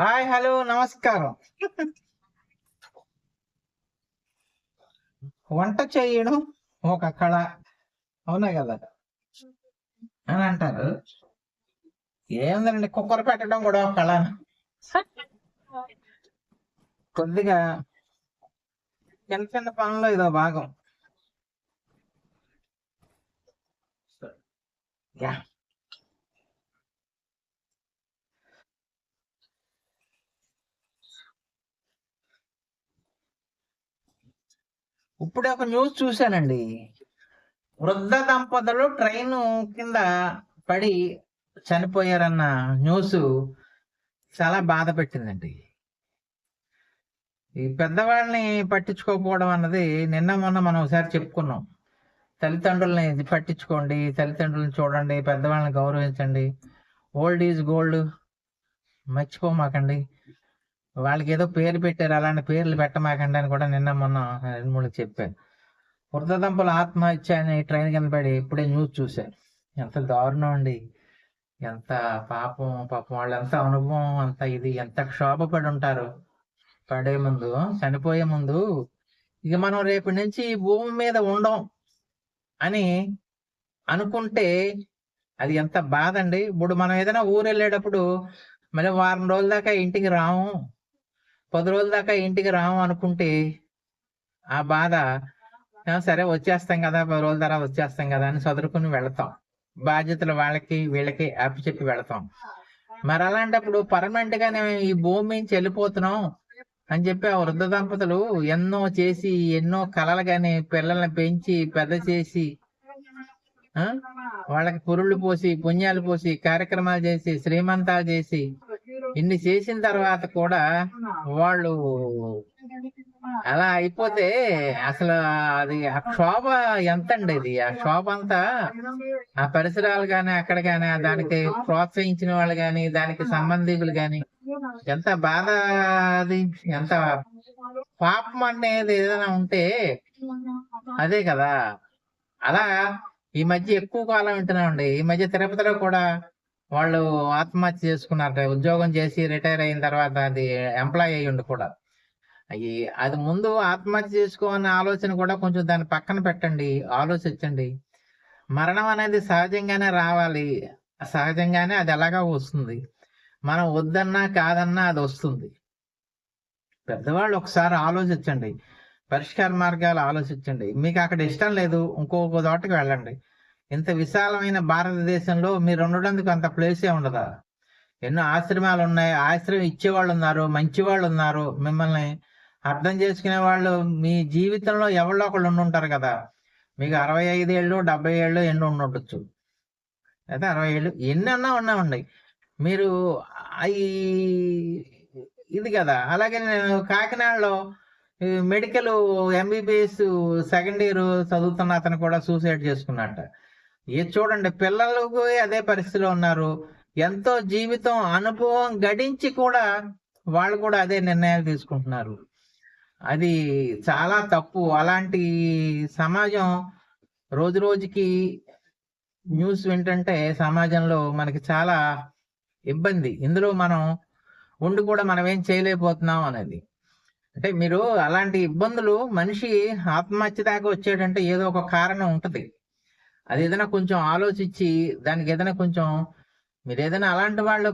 Hi hello నమస్కారం. వంట చేయడం ఒక కళ. అవునా కదా? అని అంటారు. ఏందండి కుక్కర్ పెట్టడం కూడా ఒక కళ. కొద్దిగా చిన్న చిన్న పనుల్లో ఇదో భాగం. యా. ఇప్పుడే ఒక న్యూస్ చూశానండి. వృద్ధ దంపతులు ట్రైన్ కింద పడి చనిపోయారన్న న్యూస్ చాలా బాధ పెట్టిందండి. ఈ పెద్దవాళ్ళని పట్టించుకోకపోవడం అన్నది నిన్న మొన్న మనం ఒకసారి చెప్పుకున్నాం. తల్లిదండ్రులని పట్టించుకోండి తల్లిదండ్రులను చూడండి పెద్దవాళ్ళని గౌరవించండి. ఓల్డ్ ఈజ్ గోల్డ్ మర్చిపోమాకండి. వాళ్ళకి ఏదో పేరు పెట్టారు. అలాంటి పేర్లు పెట్టమాకండి అని కూడా నిన్న మొన్న రెండు మూడు చెప్పాను వృద్ధదంపలు ఆత్మహత్య అని ట్రైన్ కింద పడి ఇప్పుడే న్యూస్ చూశాను ఎంత దారుణం అండి. ఎంత పాపం పాపం వాళ్ళు ఎంత అనుభవం అంత ఇది ఎంత క్షోభపడి ఉంటారు. పడే ముందు చనిపోయే ముందు ఇక మనం రేపటి నుంచి ఈ భూమి మీద ఉండం అని అనుకుంటే అది ఎంత బాధ అండి. ఇప్పుడు మనం ఏదైనా ఊరు వెళ్ళేటప్పుడు మళ్ళీ వారం రోజుల దాకా ఇంటికి రాము. పది రోజుల దాకా ఇంటికి రాము అనుకుంటే ఆ బాధ సరే వచ్చేస్తాం కదా పది రోజుల తర్వాత వచ్చేస్తాం కదా అని చదువుకుని వెళతాం. బాధ్యతలు వాళ్ళకి వీళ్ళకి అప్పచెప్పి వెళతాం. మరి అలాంటప్పుడు పర్మనెంట్గా మేము ఈ భూమి నుంచి వెళ్ళిపోతున్నాం అని చెప్పి ఆ వృద్ధ దంపతులు ఎన్నో చేసి ఎన్నో కలలు గాని పిల్లల్ని పెంచి పెద్ద చేసి ఆ, వాళ్ళకి పురుళ్ళు పోసి పుణ్యాలు పోసి కార్యక్రమాలు చేసి శ్రీమంతాలు చేసి ఇన్ని చేసిన తర్వాత కూడా వాళ్ళు అలా అయిపోతే అసలు అది ఆ క్షోభ ఎంత అండి ఇది? ఆ క్షోభ అంతా ఆ పరిసరాలు గాని అక్కడ గాని దానికి ప్రోత్సహించిన వాళ్ళు గాని దానికి సంబంధికులు గాని ఎంత బాధ అది? ఎంత పాపం అనేది ఏదైనా ఉంటే అదే కదా? అలా ఈ మధ్య ఎక్కువ కాలం వింటున్నామండి ఈ మధ్య తిరుపతిలో కూడా వాళ్ళు ఆత్మహత్య చేసుకున్నారు. ఉద్యోగం చేసి రిటైర్ అయిన తర్వాత అది ఎంప్లాయ్ అయ్యిండు కూడా. అయ్యి అది ముందు ఆత్మహత్య చేసుకోవాలనే ఆలోచన కూడా కొంచెం దాన్ని పక్కన పెట్టండి. ఆలోచించండి. మరణం అనేది సహజంగానే రావాలి. సహజంగానే అది ఎలాగా వస్తుంది. మనం వద్దన్నా కాదన్నా అది వస్తుంది. పెద్దవాళ్ళు ఒకసారి ఆలోచించండి. పరిష్కార మార్గాలు ఆలోచించండి. మీకు అక్కడ ఇష్టం లేదు. ఇంకొక చోటకి వెళ్ళండి. ఇంత విశాలమైన భారతదేశంలో మీరు ఉండడానికి అంత ప్లేసే ఉండదా? ఎన్నో ఆశ్రమాలు ఉన్నాయి ఆశ్రమం ఇచ్చేవాళ్ళు ఉన్నారు మంచి వాళ్ళు ఉన్నారు మిమ్మల్ని అర్థం చేసుకునే వాళ్ళు మీ జీవితంలో ఎవరో ఒకళ్ళు ఉండుంటారు కదా. మీకు అరవై ఐదు ఏళ్ళు డెబ్బై ఏళ్ళు ఎన్నో ఉండొచ్చు. అయితే అరవై ఏళ్ళు ఎన్ని అన్నా ఉన్నామండి మీరు అవి ఇది కదా. అలాగే నేను కాకినాడలో మెడికల్ ఎంబీబీఎస్ సెకండ్ ఇయర్ చదువుతున్న అతను కూడా సూసైడ్ చేసుకున్నట్ట ఇది చూడండి పిల్లలకు అదే పరిస్థితిలో ఉన్నారు. ఎంతో జీవితం అనుభవం గడించి కూడా వాళ్ళు కూడా అదే నిర్ణయాలు తీసుకుంటున్నారు. అది చాలా తప్పు. అలాంటి సమాజం రోజు రోజుకి న్యూస్ వింటుంటే సమాజంలో మనకి చాలా ఇబ్బంది. ఇందులో మనం ఉండి కూడా మనం ఏం చేయలేకపోతున్నాం అనేది. అంటే మీరు అలాంటి ఇబ్బందులు మనిషి ఆత్మహత్య దాకా వచ్చేటంటే ఏదో ఒక కారణం ఉంటుంది. అది ఏదైనా కొంచెం ఆలోచించి దానికి ఏదైనా కొంచెం మీరు ఏదైనా అలాంటి వాళ్ళ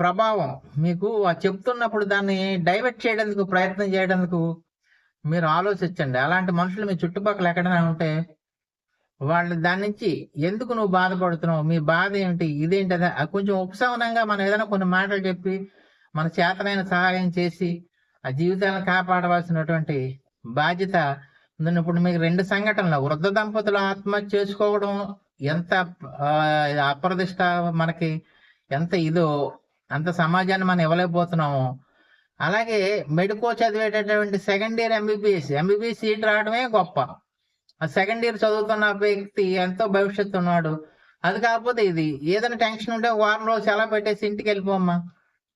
ప్రభావం మీకు చెప్తున్నప్పుడు దాన్ని డైవర్ట్ చేయడానికి ప్రయత్నం చేయడానికి మీరు ఆలోచించండి. అలాంటి మనుషులు మీ చుట్టుపక్కల ఎక్కడైనా ఉంటే వాళ్ళు దాని నుంచి ఎందుకు నువ్వు బాధపడుతున్నావు? మీ బాధ ఏంటి? ఇదేంటి? అదే అది కొంచెం ఉపశమనంగా మనం ఏదైనా కొన్ని మాటలు చెప్పి మన చేతనైన సహాయం చేసి ఆ జీవితాలను కాపాడవలసినటువంటి బాధ్యత నేను ఇప్పుడు మీకు రెండు సంఘటనలు. వృద్ధ దంపతులు ఆత్మహత్య చేసుకోవడం ఎంత అప్రదిష్ట మనకి ఎంత ఇదో అంత సమాజాన్ని మనం ఇవ్వలేకపోతున్నాము. అలాగే medico చదివేటటువంటి second year MBBS MBBS seat రావడమే గొప్ప. ఆ సెకండ్ ఇయర్ చదువుతున్న వ్యక్తి ఎంతో భవిష్యత్తు ఉన్నాడు. అది కాకపోతే ఇది ఏదైనా టెన్షన్ ఉంటే వారం రోజులు సెలవు పెట్టేసి ఇంటికి వెళ్ళిపోమ్మా.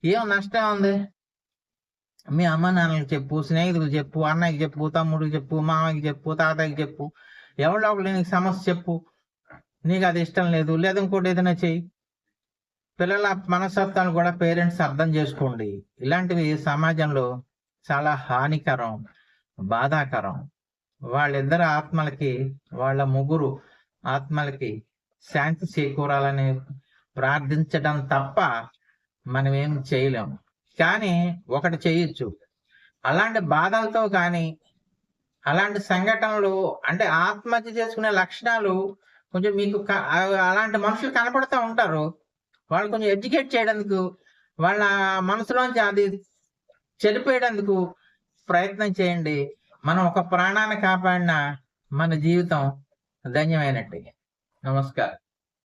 ఏం నష్టం ఉంది? మీ అమ్మ నాన్నలకు చెప్పు స్నేహితులకు చెప్పు అన్నయ్యకి చెప్పు తమ్ముడికి చెప్పు మామకి చెప్పు తాతయ్యకి చెప్పు. ఎవరో ఒకరు నీకు సమస్య చెప్పు. నీకు అది ఇష్టం లేదు. లేదు ఇంకోటి ఏదైనా చెయ్యి. పిల్లల మనస్తత్వాన్ని కూడా పేరెంట్స్ అర్థం చేసుకోండి. ఇలాంటివి సమాజంలో చాలా హానికరం బాధాకరం. వాళ్ళిద్దరు ఆత్మలకి వాళ్ళ ముగ్గురు ఆత్మలకి శాంతి చేకూరాలని ప్రార్థించడం తప్ప మనం ఏం చేయలేము కానీ ఒకటి చేయొచ్చు. అలాంటి బాధలతో కానీ అలాంటి సంఘటనలు అంటే ఆత్మహత్య చేసుకునే లక్షణాలు కొంచెం మీకు అలాంటి మనుషులు కనపడుతూ ఉంటారు. వాళ్ళు కొంచెం ఎడ్యుకేట్ చేయడానికి వాళ్ళ మనసులోంచి అది చెడిపోయేటందుకు ప్రయత్నం చేయండి. మనం ఒక ప్రాణాన్ని కాపాడిన మన జీవితం ధన్యమైనట్టు. నమస్కారం.